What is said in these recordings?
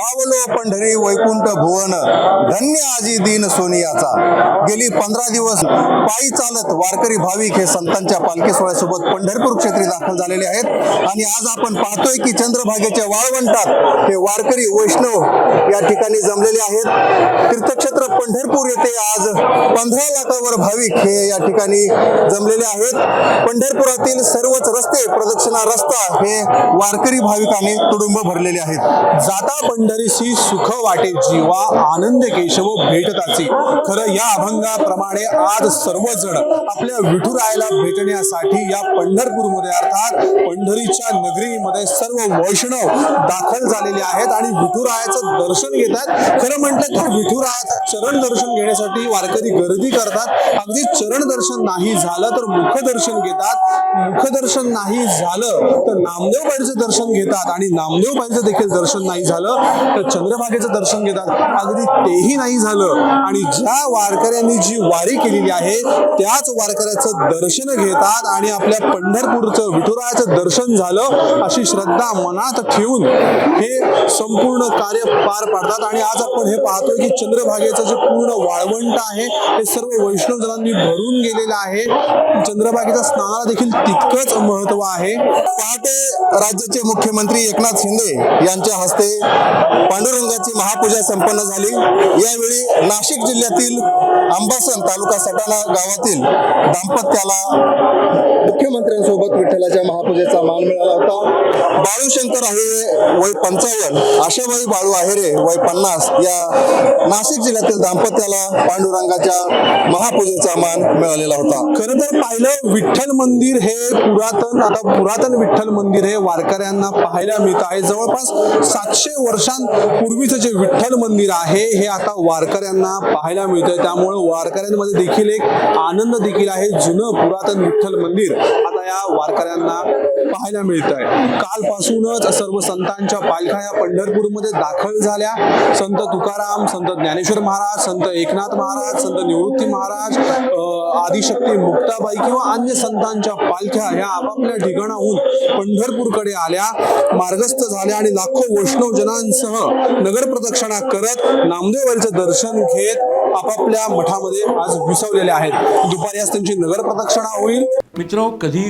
पावलो पंढरी वैकुंठ भुवन धन्य आजी दीन सोनियाचा. गेली पंधरा दिवस पायी चालत वारकरी भाविक हे संतांच्या पालखी सोहळ्यासोबत पंढरपूर क्षेत्री दाखल झालेले आहेत. आणि आज आपण पाहतोय की चंद्रभागेच्या वाळवंटात हे वारकरी वैष्णव या ठिकाणी जमलेले आहेत. तीर्थक्षेत्र पंढरपूर येथे आज पंधरा लाखावर भाविक हे या ठिकाणी जमलेले आहेत. पंढरपुरातील सर्वच रस्ते प्रदक्षिणा रस्ता हे वारकरी भाविकांनी तुडुंब भरलेले आहेत. जाता पंढरीशी सुख वाटे जीवा आनंद केशव भेटताची. खरं या अभंगाप्रमाणे आज सर्वजण आपल्या विठुरायाला भेटण्यासाठी या पंढरपूरमध्ये अर्थात पंढरीच्या नगरीमध्ये सर्व वैष्णव दाखल झालेले आहेत आणि विठुरायाचं दर्शन घेतात खरं म्हटलं तर विठुरायाचं चरण दर्शन घेण्यासाठी वारकरी गर्दी करतात. अगदी चरण दर्शन नाही झालं तर मुखदर्शन घेतात. मुखदर्शन नाही झालं तर नामदेव बाईचं दर्शन घेतात आणि नामदेव बाईचं देखील दर्शन नाही झालं तर चंद्रभागेचं दर्शन घेतात. अगदी तेही नाही झालं. आणि ज्या वारकऱ्यांनी जी वारी केलेली आहे त्याच वारकऱ्याचं दर्शन घेतात आणि आपल्या पंढरपूरचं विठुरायाचं दर्शन झालं अशी श्रद्धा मनात ठेवून हे संपूर्ण कार्य पार पाडतात. आणि आज आपण हे पाहतोय की चंद्रभागेचं जे पूर्ण वाळवंट आहे हे सर्व वैष्णवजनांनी भरून गेलेलं आहे. चंद्रभागेच्या स्नानाला देखील तितकंच महत्त्व आहे. पहाटे राज्याचे मुख्यमंत्री एकनाथ शिंदे यांच्या हस्ते पांडुरंगाची महापूजा संपन्न झाली. यावेळी नाशिक जिल्ह्यातील अंबासन तालुका सटाणा गावातील दाम्पत्याला मुख्यमंत्र्यांसोबत विठ्ठलाच्या महापूजेचा मान मिळाला होता. बाळूशंकर आहे वय पंचावन्न. आशाबाई बाळू आहेरे वय पन्नास. या नाशिक जिल्ह्यातील दाम्पत्याला पांडुरंगाच्या महापूजेचा मान मिळालेला होता. खरं तर पाहिलं विठ्ठल मंदिर हे पुरातन आता पुरातन विठ्ठल मंदिर हे वारकऱ्यांना पाहायला मिळत आहे. जवळपास सातशे वर्षांपूर्वीचं जे विठ्ठल मंदिर आहे हे आता वारकऱ्यांना पाहायला मिळतंय. त्यामुळे वारकऱ्यांमध्ये देखील एक आनंद देखील आहे. जुनं पुरातन विठ्ठल मंदिर said, I आता वारकऱ्यांना पाहायला मिळत आहे कालपासूनच सर्व संतांच्या पालख्या या पंढरपूरमध्ये दाखल झाल्या. संत तुकाराम संत ज्ञानेश्वर महाराज संत एकनाथ महाराज संत निवृत्ती महाराज आदिशक्ती मुक्ताबाई किंवा अन्य संतांच्या पालख्या ह्या आपापल्या ठिकाणाहून पंढरपूरकडे आल्या मार्गस्थ झाल्या आणि लाखो वैष्णव जनांसह नगर प्रदक्षिणा करत नामदेवाचं दर्शन घेत आपापल्या मठामध्ये आज विसवलेले आहेत. दुपारी आज त्यांची नगर प्रदक्षिणा होईल. मित्र कधी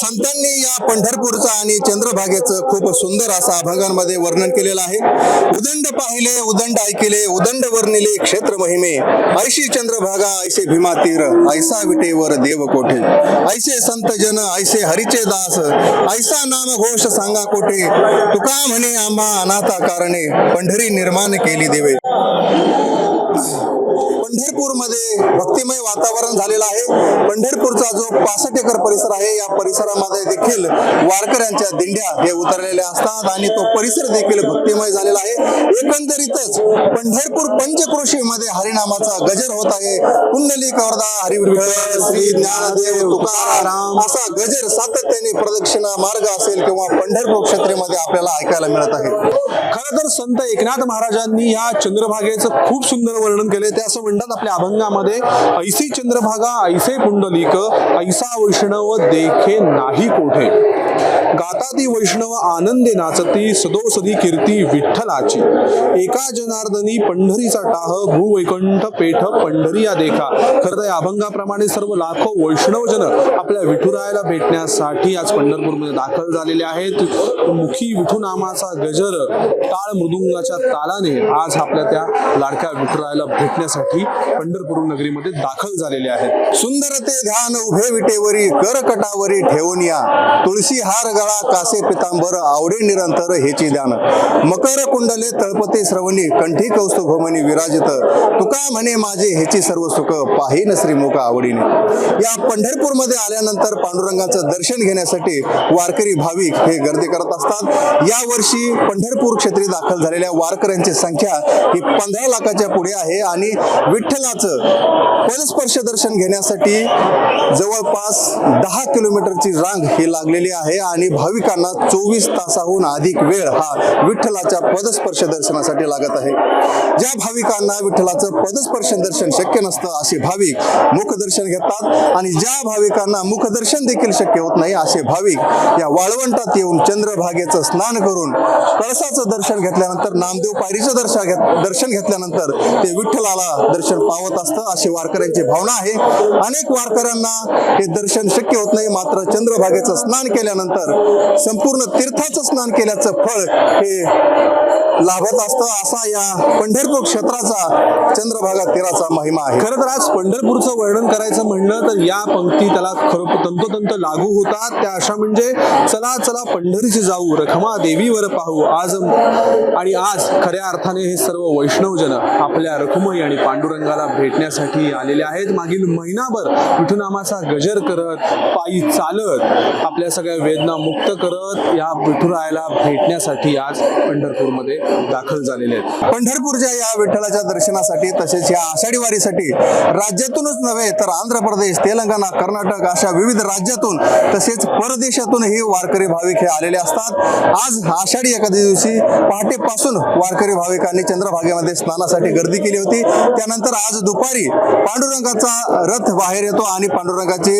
संतांनी या पंढरपूरचं आणि चंद्रभागेचं खूप सुंदर असं अभंगांमध्ये वर्णन केलेलं आहे. उदंड पाहिले उदंड ऐकिले उदंड वर्णिले क्षेत्र महिमे. ऐशी चंद्रभागा ऐसे भीमा तीर ऐसा विटेवर देव कोठे. ऐसे संत जन ऐसे हरिचे दास ऐसा नाम घोष सांगा कोठे. तुका म्हणे आम्हा अनाथा कारणे पंढरी निर्माण केली देवे. पंढरपूरमध्ये भक्तिमय वातावरण झालेलं आहे. पंढरपूरचा जो पासष्ट एकर परिसर आहे या परिसरामध्ये देखील वारकऱ्यांच्या दिंड्या हे उतरलेल्या असतात आणि तो परिसर देखील भक्तिमय झालेला आहे. एकंदरीतच पंढरपूर पंचक्रोशी मध्ये हरिनामाचा गजर होत आहे. कुंडली करदा हरिविठ्ठल श्री ज्ञानदेव तुकाराम असा गजर सातत्याने प्रदक्षिणा मार्ग असेल किंवा पंढरपूर क्षेत्रेमध्ये आपल्याला ऐकायला मिळत आहे. खरं तर संत एकनाथ महाराजांनी या चंद्रभागेचं खूप सुंदर वर्णन केले ते असं म्हणतात आपल्या अभंगामध्ये ऐसी चंद्रभागा ऐसे पुंडलिक ऐसा वैष्णव देखे नाही कोठे. गाता ती वैष्णव आनंदे नाचती सदोसदी कीर्ती विठ्ठलाची. एका जनार्दनी पंढरीचा टाह भूवैकुंठ पेठ पंढरी या देखा. खरं तर या अभंगाप्रमाणे सर्व लाखो वैष्णव जन आपल्या विठुरायाला भेटण्यासाठी आज पंढरपूरमध्ये दाखल झालेले आहेत. मुखी विठू नामाचा गजर टाळ मृदुंगाच्या तालाने आज आपल्या त्या लाडक्या विठुरायाला भेटण्यासाठी पंढरपूर नगरीमध्ये दाखल झालेले आहेत. सुंदर ते ध्यान उभे विटेवरी करकटावरी ठेवून या. तुळशी हार गळा कासे पितांबर आवडे निरंतर हेची ध्यान. मकर कुंडले तळपते श्रवणी कंठी कौस्तुभमणी विराजित. तुका म्हणे माझे हेची सर्व सुख पाहिन श्रीमुख आवडीने. या पंढरपूरमध्ये आल्यानंतर पांडुरंगाचं दर्शन घेण्यासाठी वारकरी भाविक हे गर्दी करत असतात. या वर्षी पंढरपूर क्षेत्री दाखल झालेल्या वारकऱ्यांची संख्या ही पंधरा लाखाच्या पुढे आहे आणि विठ्ठलाचं पदस्पर्श दर्शन घेण्यासाठी जवळपास दहा किलोमीटरची रांग ही लागलेली आहे आणि भाविकांना चोवीस तासाहून अधिक वेळ हा विठ्ठलाच्या पदस्पर्श दर्शनासाठी लागत आहे. ज्या भाविकांना विठ्ठलाचं पदस्पर्श दर्शन शक्य नसतं असे भाविक मुखदर्शन घेतात आणि ज्या भाविकांना मुखदर्शन देखील शक्य होत नाही असे भाविक या वाळवंटात येऊन चंद्रभागेचं स्नान करून कळसाचं दर्शन घेतल्यानंतर नामदेव पायरीचं दर्शन घेत दर्शन घेतल्यानंतर ते विठ्ठलाला दर्शन पावत असतं अशी वारकऱ्यांची भावना आहे. अनेक वारकऱ्यांना हे दर्शन शक्य होत नाही मात्र चंद्रभागेचं स्नान केल्यानंतर संपूर्ण तीर्थाचं स्नान केल्याचं फळ हे लाभत असतं असा या पंढरपूर क्षेत्राचा चंद्रभागा तीराचा महिमा आहे. खरं तर आज पंढरपूरचं वर्णन करायचं म्हणलं तर या पंक्ती त्याला खरं तंतोतंत लागू होतात. त्या अशा म्हणजे चला चला पंढरीची जाऊ रखमा देवीवर पाहू आज आणि आज खऱ्या अर्थाने हे सर्व वैष्णवजन आपल्या रखुमाई आणि पांडुरंगाला भेटण्यासाठी आलेले आहेत. मागील महिनाभर विठुनामाचा गजर करत पायी चालत आपल्या सगळ्या वेदना मुक्त करत या विठुरायाला भेटण्यासाठी आज पंढरपूरमध्ये दाखल झालेले आहेत. पंढरपूरच्या या विठ्ठलाच्या दर्शनासाठी तसेच या आषाढी वारीसाठी राज्यातूनच नव्हे तर आंध्र प्रदेश तेलंगणा कर्नाटक अशा विविध राज्यातून तसेच परदेशातूनही वारकरी भाविक हे आलेले असतात. आज आषाढी एखाद्या दिवशी पहाटेपासून वारकरी भाविकांनी चंद्रभागेमध्ये स्नानासाठी गर्दी केली होती. त्यानंतर आज दुपारी पांडुरंगाचा रथ बाहेर येतो आणि पांडुरंगाची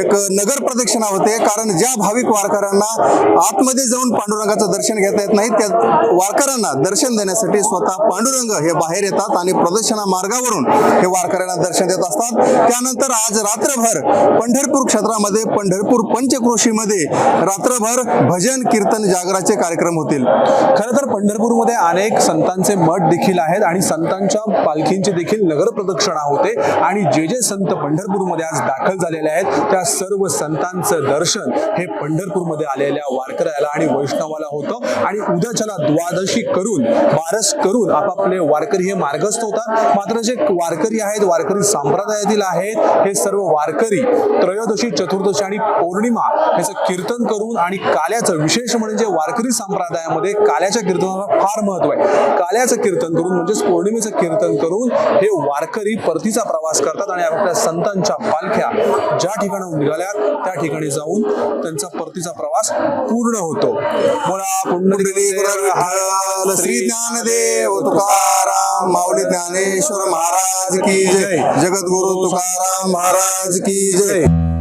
एक नगर प्रदक्षिणा होते. कारण ज्या भाविक वारकऱ्यांना आतमध्ये जाऊन पांडुरंगाचं दर्शन घेता येत नाही. त्या वारकऱ्यांना दर्शन देण्यासाठी स्वतः पांडुरंग हे बाहेर येतात आणि प्रदक्षिणा मार्गावरून हे वारकऱ्यांना दर्शन देत असतात. त्यानंतर आज रात्रभर पंढरपूर क्षेत्रामध्ये पंढरपूर पंचक्रोशीमध्ये रात्रभर भजन कीर्तन जागराचे कार्यक्रम होतील. खरं तर पंढरपूरमध्ये अनेक संतांचे मठ देखील आहेत आणि संतांच्या पालखींची देखील नगर प्रदक्षिणा होते आणि जे जे संत पंढरपूरमध्ये आज दाखल झालेले आहेत त्या सर्व संतांचं दर्शन हे पंढरपूरमध्ये आलेल्या वारकऱ्याला आणि वैष्णवाला होतं. आणि उद्याच्याला द्वादशी करून बारस करून आपापले वारकरी हे मार्गस्थ होतात. मात्र जे वारकरी आहेत वारकरी संप्रदायातील आहेत हे सर्व वारकरी त्रयोदशी चतुर्दशी आणि पौर्णिमा याचं कीर्तन करून आणि काल्याचं विशेष म्हणजे वारकरी संप्रदायामध्ये काल्याच्या कीर्तनाला फार महत्त्व आहे. काल्याचं कीर्तन करून म्हणजेच पौर्णिमेचं कीर्तन करून हे वारकरी परतीचा प्रवास करतात आणि आपल्या संतांच्या पालख्या ज्या ठिकाणाहून निघाल्या त्या ठिकाणी जाऊन त्यांचा परतीचा प्रवास पूर्ण होतो. विठ्ठल श्री ज्ञानदेव तुकाराम माऊली ज्ञानेश्वर महाराज की जय. जगद्गुरु तुकाराम महाराज की जय.